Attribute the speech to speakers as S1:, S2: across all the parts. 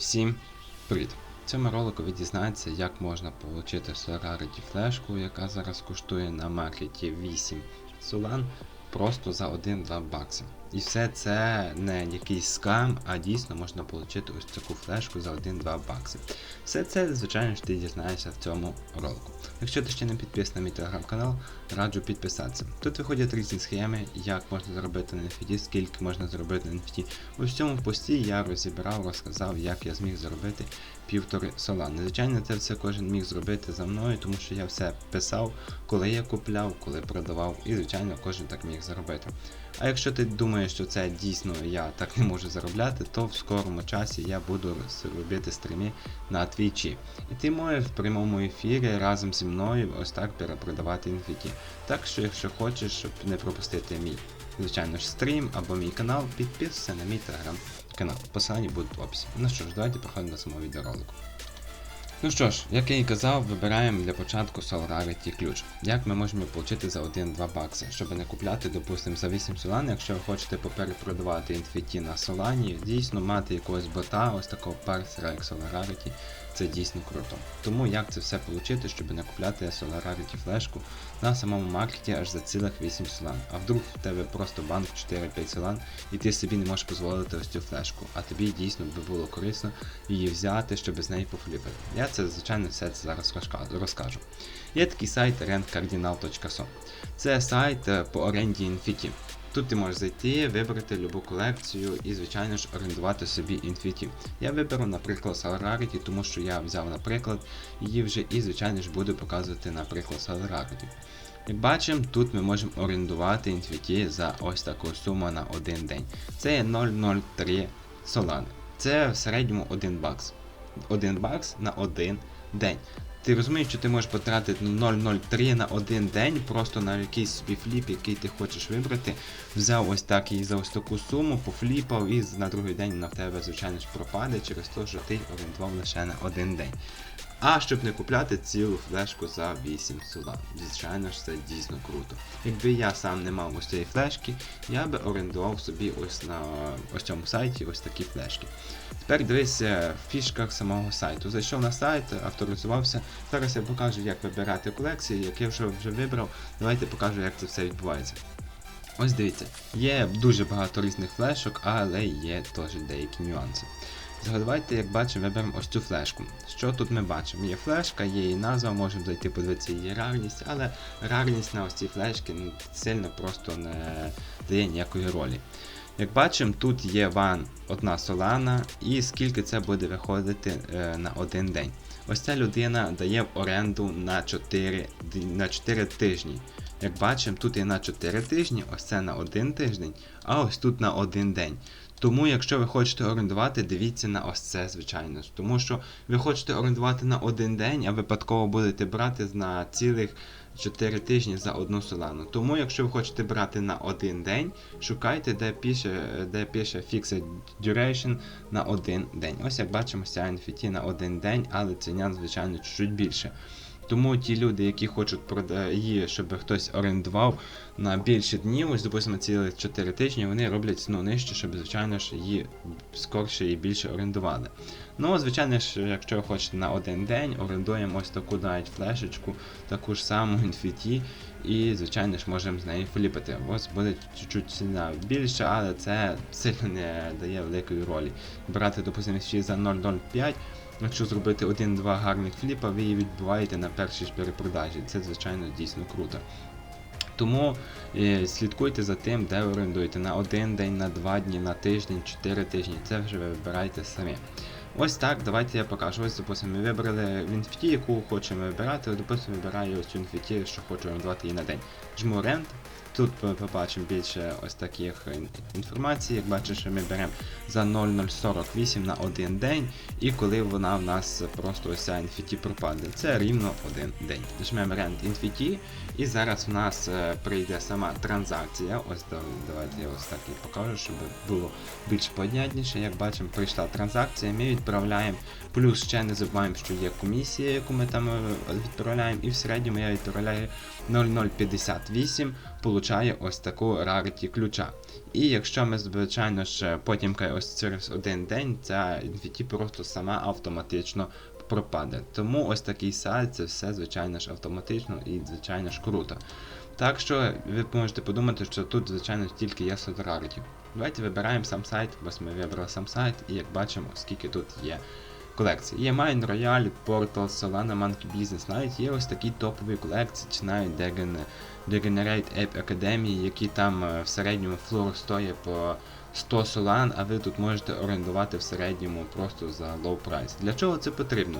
S1: Всім привіт! В цьому ролику ви дізнаєтеся, як можна отримати Solarity флешку, яка зараз коштує на маркеті 8 Solан просто за 1-2 бакси. І все це не якийсь скам, а дійсно можна отримати ось таку флешку за 1-2 бакси. Все це, звичайно ж, ти дізнаєшся в цьому ролику. Якщо ти ще не підписаний на мій телеграм-канал, раджу підписатися. Тут виходять різні схеми, як можна заробити на NFT, скільки можна заробити на NFT. У цьому пості я розібрав, розказав, як я зміг заробити півтори солани. Звичайно, це все кожен міг зробити за мною, тому що я все писав, коли я купляв, коли продавав, і звичайно кожен так міг заробити. А якщо ти думаєш, що це дійсно я так не можу заробляти, то в скорому часі я буду робити стріми на твічі. І ти можеш в прямому ефірі разом зі мною ось так перепродавати інфіті. Так що, якщо хочеш, щоб не пропустити мій, звичайно ж, стрім або мій канал, підписуйся на мій телеграм-канал. Посилання будуть в описі. Ну що ж, давайте проходимо до самого відеоролику. Ну що ж, як я і казав, вибираємо для початку Solarity ключ. Як ми можемо отримати за 1-2 бакси, щоб не купляти, допустимо, за 8 солан, якщо ви хочете поперепродавати інфіті на Солані, дійсно мати якогось бота, ось такого парсера як Solarity, це дійсно круто. Тому як це все отримати, щоб не купляти Solarity флешку на самому маркеті аж за цілих 8 солан. А вдруг в тебе просто банк 4-5 солан, і ти собі не можеш дозволити ось цю флешку, а тобі дійсно би було корисно її взяти, щоб з неї пофліпати. Я це, звичайно, все це зараз розкажу. Є такий сайт rentcardinal.com. Це сайт е, по оренді Infinity. Тут ти можеш зайти, вибрати любу колекцію і, звичайно ж, орендувати собі Infinity. Я виберу, наприклад, Solarity, тому що я взяв, наприклад, її вже і, звичайно ж, буду показувати, наприклад, Solarity. Як бачимо, тут ми можемо орендувати Infinity за ось таку суму на один день. Це є 0,03 Solana. Це в середньому 1 бакс. 1 бакс на один день. Ти розумієш, що ти можеш потратити 0,03 на один день просто на якийсь собі фліп, який ти хочеш вибрати. Взяв ось так і за ось таку суму, пофліпав, і на другий день вона в тебе, звичайно ж, пропаде через те, що ти орієнтував лише на один день. А щоб не купляти цілу флешку за 8 солан. Звичайно ж, це дійсно круто. Якби я сам не мав ось цієї флешки, я би орендував собі ось на ось цьому сайті ось такі флешки. Тепер дивися в фішках самого сайту. Зайшов на сайт, авторизувався. Зараз я покажу, як вибирати колекції, як я вже вже вибрав. Давайте покажу, як це все відбувається. Ось дивіться, є дуже багато різних флешок, але є теж деякі нюанси. Згадайте, як бачимо, виберемо ось цю флешку. Що тут ми бачимо? Є флешка, є її назва, можемо зайти подивитися її рарність, але рарність на ось цій флешці ну, сильно просто не дає ніякої ролі. Як бачимо, тут є ван одна солана, і скільки це буде виходити е, на один день. Ось ця людина дає в оренду на 4, на 4 тижні. Як бачимо, тут є на 4 тижні, ось це на 1 тиждень, а ось тут на 1 день. Тому, якщо ви хочете орендувати, дивіться на ось це, звичайно. Тому що ви хочете орендувати на один день, а випадково будете брати на цілих 4 тижні за одну солану. Тому, якщо ви хочете брати на один день, шукайте, де пише, де пише Fixed Duration на один день. Ось як бачимо, ця на один день, але ціна, звичайно, чуть більше. Тому ті люди, які хочуть її, щоб хтось орендував на більше днів, ось допустимо цілих 4 тижні, вони роблять ціну нижче, щоб, звичайно ж, її скорше і більше орендували. Ну, звичайно ж, якщо хочете на один день, орендуємо ось таку навіть флешечку, таку ж саму NFT, і, звичайно ж, можемо з неї фліпати. Ось буде чуть-чуть ціна більша, але це сильно не дає великої ролі. Брати, допустимо, ще за 0,05. Якщо зробити один-два гарних фліпа, ви її відбуваєте на першій ж перепродажі. Це, звичайно, дійсно круто. Тому е, слідкуйте за тим, де ви орендуєте на один день, на два дні, на тиждень, чотири тижні. Це вже ви вибираєте самі. Ось так, давайте я покажу. Ось, допустимо, ми вибрали в інфіті, яку хочемо вибирати. Допустимо, вибираю ось цю інфіті, що хочу орендувати її на день. Жму рент. Тут ми побачимо більше ось таких інформацій, як бачиш, ми беремо за 0,048 на один день, і коли вона в нас просто ось ця інфіті пропаде. Це рівно один день. Жмемо Rent Infinity, і зараз в нас е, прийде сама транзакція. Ось давайте я ось так і покажу, щоб було більш понятніше. Як бачимо, прийшла транзакція, ми відправляємо. Плюс ще не забуваємо, що є комісія, яку ми там відправляємо, і в середньому я відправляю 0,058 получає ось таку rarity ключа. І якщо ми, звичайно ж, потім ось через один день ця NFT просто сама автоматично пропаде. Тому ось такий сайт, це все, звичайно ж, автоматично і, звичайно ж, круто. Так що ви можете подумати, що тут, звичайно, тільки є раритів. Давайте вибираємо сам сайт, ось ми вибрали сам сайт, і як бачимо, скільки тут є колекцій. Є Mine, Royale, Portal, Solana, Monkey Business, навіть є ось такі топові колекції, чи навіть Degen, Degenerate Ape Academy, які там е, в середньому флор стоїть по 100 солан, а ви тут можете орендувати в середньому просто за low price. Для чого це потрібно?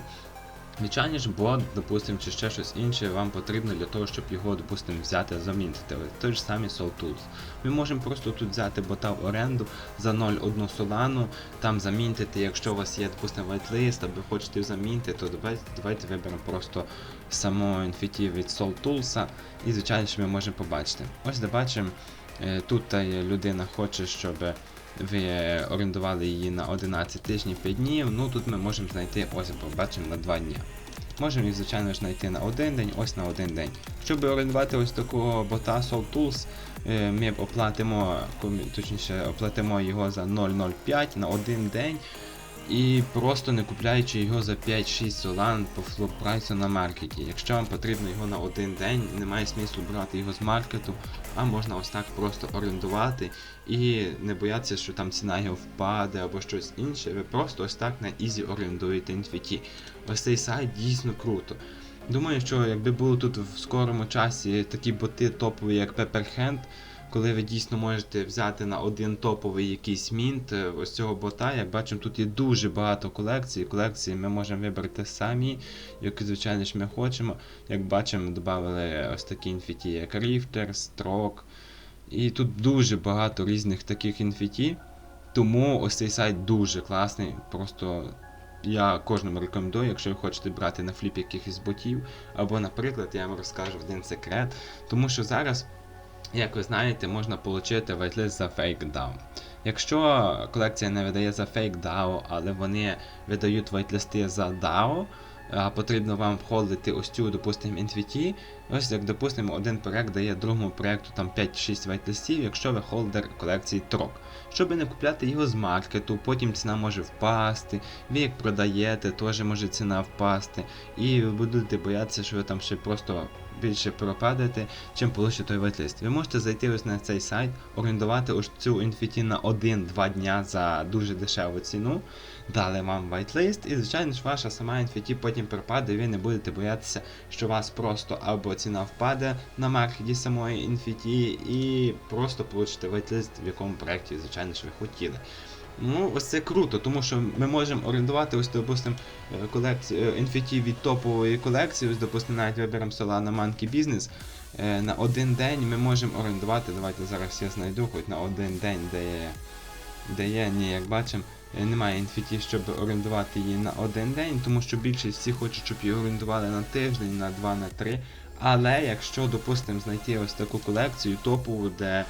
S1: Звичайно ж, бот, допустим, чи ще щось інше вам потрібно для того, щоб його, допустим, взяти, замінити. Той ж самий Soul Tools. Ми можемо просто тут взяти бота в оренду за 0,1 солану, там замінтити, якщо у вас є, допустим, whitelist, або хочете замінити, то давайте, давайте виберемо просто само NFT від Soul Tools, і звичайно ж ми можемо побачити. Ось де бачимо, е, тут людина хоче, щоб ви орендували її на 11 тижнів 5 днів, ну тут ми можемо знайти, ось побачимо на 2 дні. Можемо їх, звичайно ж, знайти на один день, ось на один день. Щоб орендувати ось такого бота Soul Tools, е, ми оплатимо, точніше, оплатимо його за 0,05 на один день. І просто не купляючи його за 5-6 солан по флоп прайсу на маркеті. Якщо вам потрібно його на один день, немає смислу брати його з маркету, а можна ось так просто орендувати і не боятися, що там ціна його впаде або щось інше. Ви просто ось так на ізі орендуєте NFT. Ось цей сайт дійсно круто. Думаю, що якби було тут в скорому часі такі боти топові, як Pepperhand, коли ви дійсно можете взяти на один топовий якийсь мінт е, ось цього бота, як бачимо, тут є дуже багато колекцій. Колекції ми можемо вибрати самі, які, звичайно ж, ми хочемо. Як бачимо, додали ось такі інфіті, як Rifter, Stroke. І тут дуже багато різних таких інфіті. Тому ось цей сайт дуже класний. Просто я кожному рекомендую, якщо ви хочете брати на фліп якихось ботів. Або, наприклад, я вам розкажу один секрет. Тому що зараз, як ви знаєте, можна отримати вайтлист за фейк DAO. Якщо колекція не видає за фейк DAO, але вони видають вайтлисти за DAO, а потрібно вам входити ось цю, допустимо, NVT. ось як, допустимо, один проект дає другому проекту там 5-6 вайтлистів, якщо ви холдер колекції трок. Щоб не купляти його з маркету, потім ціна може впасти, ви як продаєте, теж може ціна впасти, і ви будете боятися, що ви там ще просто більше пропадете, чим получите той вайтлист. Ви можете зайти ось на цей сайт, орендувати ось цю NFT на 1-2 дня за дуже дешеву ціну, дали вам вайтлист, і звичайно ж ваша сама NFT потім пропаде, ви не будете боятися, що вас просто або ціна впаде на маркеті самої NFT, і просто получите вайтлист, в якому проєкті, звичайно ж, ви хотіли. Ну, ось це круто, тому що ми можемо орендувати ось, допустим, е, колекцію е, NFT від топової колекції, ось, допустим, навіть виберемо Solana Monkey Business. Е, На один день ми можемо орендувати, давайте зараз я знайду, хоч на один день, де де є, ні, як бачимо, е, немає NFT, щоб орендувати її на один день, тому що більшість всі хочуть, щоб її орендували на тиждень, на два, на три. Але якщо, допустимо, знайти ось таку колекцію топову, де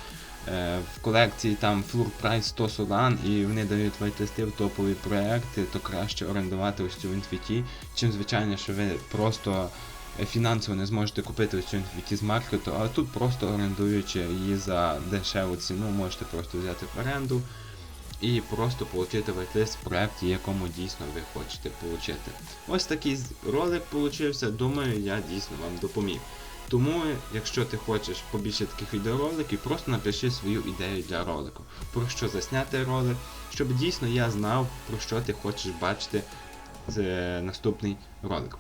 S1: е, в колекції там флур прайс 100 солан і вони дають вайтести в топові проекти, то краще орендувати ось цю NFT, чим звичайно, що ви просто е, фінансово не зможете купити ось цю NFT з маркету, а тут просто орендуючи її за дешеву ціну, можете просто взяти в оренду і просто отримати вайтлист в проєкті, якому дійсно ви хочете отримати. Ось такий ролик получився. Думаю, я дійсно вам допоміг. Тому, якщо ти хочеш побільше таких відеороликів, просто напиши свою ідею для ролику. Про що засняти ролик, щоб дійсно я знав, про що ти хочеш бачити е, наступний ролик.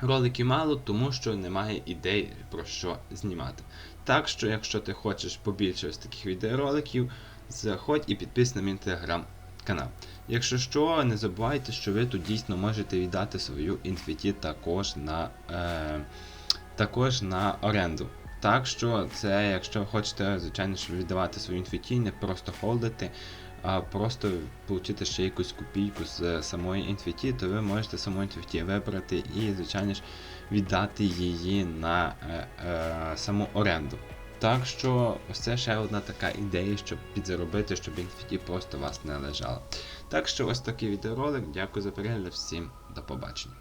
S1: Роликів мало, тому що немає ідей про що знімати. Так що, якщо ти хочеш побільше ось таких відеороликів, заходь і підписуйся на мій телеграм-канал. Якщо що, не забувайте, що ви тут дійсно можете віддати свою інфіті також на, е, також на оренду. Так що це, якщо хочете, звичайно, ж віддавати свою інфіті, не просто холдити, а просто отримати ще якусь копійку з самої інфіті, то ви можете саму інфіті вибрати і, звичайно ж, віддати її на е, е, саму оренду. Так що ось це ще одна така ідея, щоб підзаробити, щоб інфіті просто вас не лежало. Так що ось такий відеоролик. Дякую за перегляд, всім до побачення.